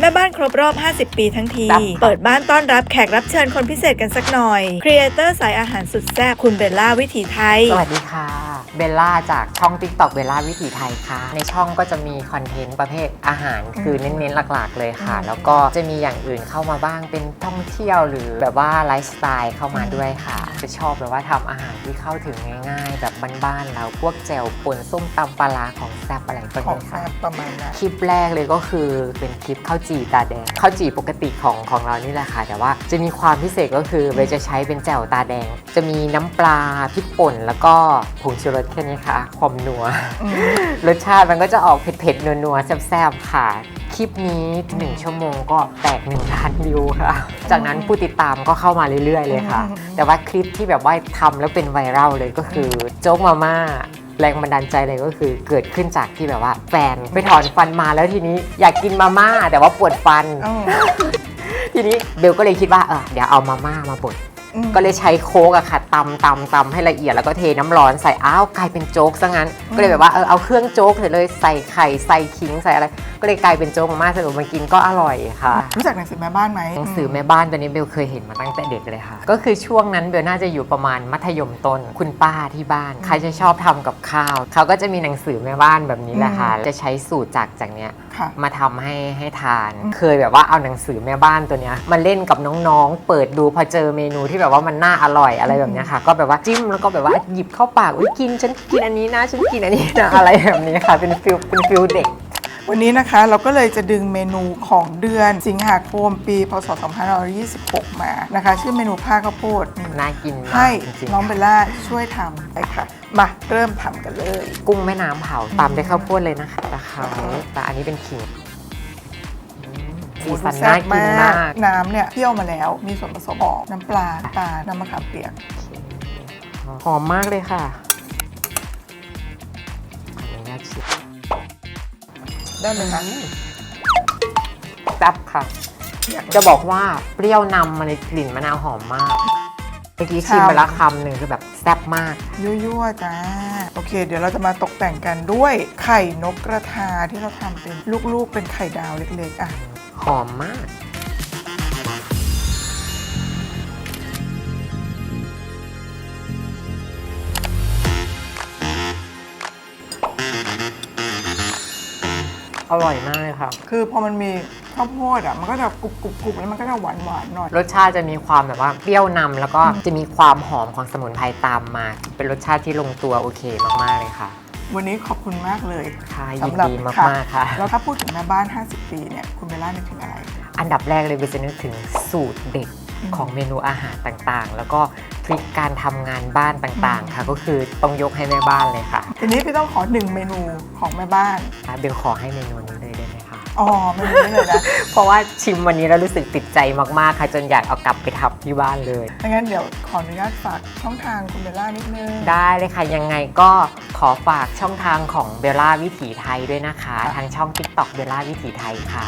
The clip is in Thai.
แม่บ้านครบรอบ 50 ปีทั้งทีครับเปิดบ้านต้อนรับแขกรับเชิญคนพิเศษกันสักหน่อย ครีเอเตอร์สายอาหารสุดแซ่บคุณเบลล่าวิถีไทย สวัสดีค่ะ เบลล่าจากช่อง TikTok เบลล่าวิถีไทยค่ะ ในช่องก็จะมีคอนเทนต์ประเภทอาหารคือเน้นๆหลักๆ เลยค่ะ แล้วก็จะมีอย่างอื่นเข้ามาบ้างเป็นท่องเที่ยวหรือแบบว่าไลฟ์สไตล์เข้ามาด้วยค่ะจะชอบแบบว่าทำอาหารที่เข้าถึงง่ายๆ แบบบ้านๆแล้วพวกแจ่วป่นส้มตำปลาร้าของแซ่บอะไรพวกของนี้แซ่ค่ะบประมาณนั้นคลิปแรกเลยก็คือเป็นคลิปข้าวจี่ตาแดงข้าวจี่ปกติของของเรานี่แหละค่ะ แต่ว่าจะมีความพิเศษก็คือเบลจะใช้เป็นแจ่วตาแดง จะมีน้ำปลาพริกป่นแล้วก็ผงชูรสแค่นี้ค่ะ ความนัว รสชาติมันก็จะออกเผ็ดๆ นัวๆ แซ่บๆ ค่ะ คลิปนี้1ชั่วโมงก็แตก1ล้านวิวค่ะ จากนั้นผู้ติดตามก็เข้ามาเรื่อยๆ เลยค่ะ แต่ว่าคลิปที่แบบว่าทำแล้วเป็นไวรัลเลยก็คือ โจ๊กมาม่าแรงบันดาลใจเลยก็คือเกิดขึ้นจากที่แบบว่าแฟนไปถอนฟันมาแล้วทีนี้อยากกินมาม่าแต่ว่าปวดฟันอืมทีนี้เบลก็เลยคิดว่าเออเดี๋ยวเอามาม่ามาบดอืม ก็เลยใช้โค้กอะค่ะตำตำตำให้ละเอียดแล้วก็เทน้ำร้อนใส่อ้าวกลายเป็นโจ๊กซะงั้น ก็เลยแบบว่าเออเอาเครื่องโจ๊กเสร็จเลยใส่ไข่ใส่ขิงใส่อะไร ก็เลยกลายเป็นโจ๊กมาม่าสรุปมากินก็อร่อยค่ะ รู้จักหนังสือแม่บ้านไหมหนังสือแม่บ้านตัวนี้เบลเคยเห็นมาตั้งแต่เด็กเลยค่ะ ก็คือช่วงนั้นเบลน่าจะอยู่ประมาณมัธยมต้นคุณป้าที่บ้านใครจะชอบทำกับข้าวเขาก็จะมีหนังสือแม่บ้านแบบนี้แหละค่ะ จะใช้สูตรจากจากเนี้ยค่ะมาทำให้ให้ทาน เคยแบบว่าเอาหนังสือแม่บ้านตัวเนี้ยมาเล่นกับน้องๆ เปิดดูพอเจอเมนูที่แบบว่ามันน่าอร่อยอะไรแบบเนี้ยค่ะ ก็แบบว่าจิ้มแล้วก็แบบว่าหยิบเข้าปากอุ้ยกินฉันกินอันนี้นะฉันกินอันนี้นะอะไรแบบนี้ค่ะ เป็นฟิลเป็นฟิลเด็กวันนี้นะคะเราก็เลยจะดึงเมนูของเดือนสิงหาคมปีพศ 2526 มานะคะ ชื่อเมนูผ้าข้าวโพดนี่น่ากินมากให้จริงน้องเบลล่าช่วยทำไปค่ะ มาเริ่มทำกันเลยๆกุ้งแม่น้ำเผาตามด้วยข้าวโพดเลยนะคะตะไคร้แต่อันนี้เป็นขิงอืม สีสันโอ้ดูแซ่น่าบกินมาก น้ำเนี่ยเคี่ยวมาแล้ว มีส่วนผสมของน้ำปลาตาลน้ำมะขามเปียก หอมมากเลยค่ะขออนุญาตชิมได้เลยนะแซ่บค่ะ จะบอกว่าเปรี้ยวนำมาเลยกลิ่นมะนาวหอมมาก เมื่อกี้ชิมไปแล้วคำหนึ่งคือแบบแซ่บมาก ยั่วๆจ้า โอเค เดี๋ยวเราจะมาตกแต่งกันด้วยไข่นกกระทาที่เราทำเป็นลูกๆ เป็นไข่ดาวเล็กๆ อะ หอมมาก อร่อยมากเลยค่ะ คือพอมันมีข้าวโพดอะ มันก็จะกรุบกรุบกรุบแล้วมันก็จะหวานหวานๆหน่อย รสชาติจะมีความแบบว่าเปรี้ยวนำแล้วก็จะมีความหอมของสมุนไพรตามมา เป็นรสชาติที่ลงตัวโอเคมากๆเลยค่ะ วันนี้ขอบคุณมากเลยค่ะยินสำหรับดีมากๆค่ะ แล้วถ้าพูดถึงแม่บ้าน 50 ปีเนี่ยคุณเบลล่านึกถึงอะไร อันดับแรกเลยเบลจะนึกถึงสูตรเด็ดอืมของเมนูอาหารต่างๆ แล้วก็ทริคการทำงานบ้านต่างๆ ค่ะ ก็คือต้องยกให้แม่บ้านเลยค่ะ ทีนี้พี่ต้องขอหนึ่งเมนูของแม่บ้านเบลขอให้เมนูนี้ อ๋อเมนูนี้เลยนะเพราะว่าชิมวันนี้แล้วรู้สึกติดใจมากๆค่ะจนอยากเอากลับไปทำที่บ้านเลยดังนั้นเดี๋ยวขออนุญาตฝากช่องทางคุณเบลล่านิดนึง ได้เลยค่ะ ยังไงก็ขอฝากช่องทางของเบลล่าวิถีไทยด้วยนะคะ ทางช่อง TikTok เบลล่าวิถีไทยค่ะ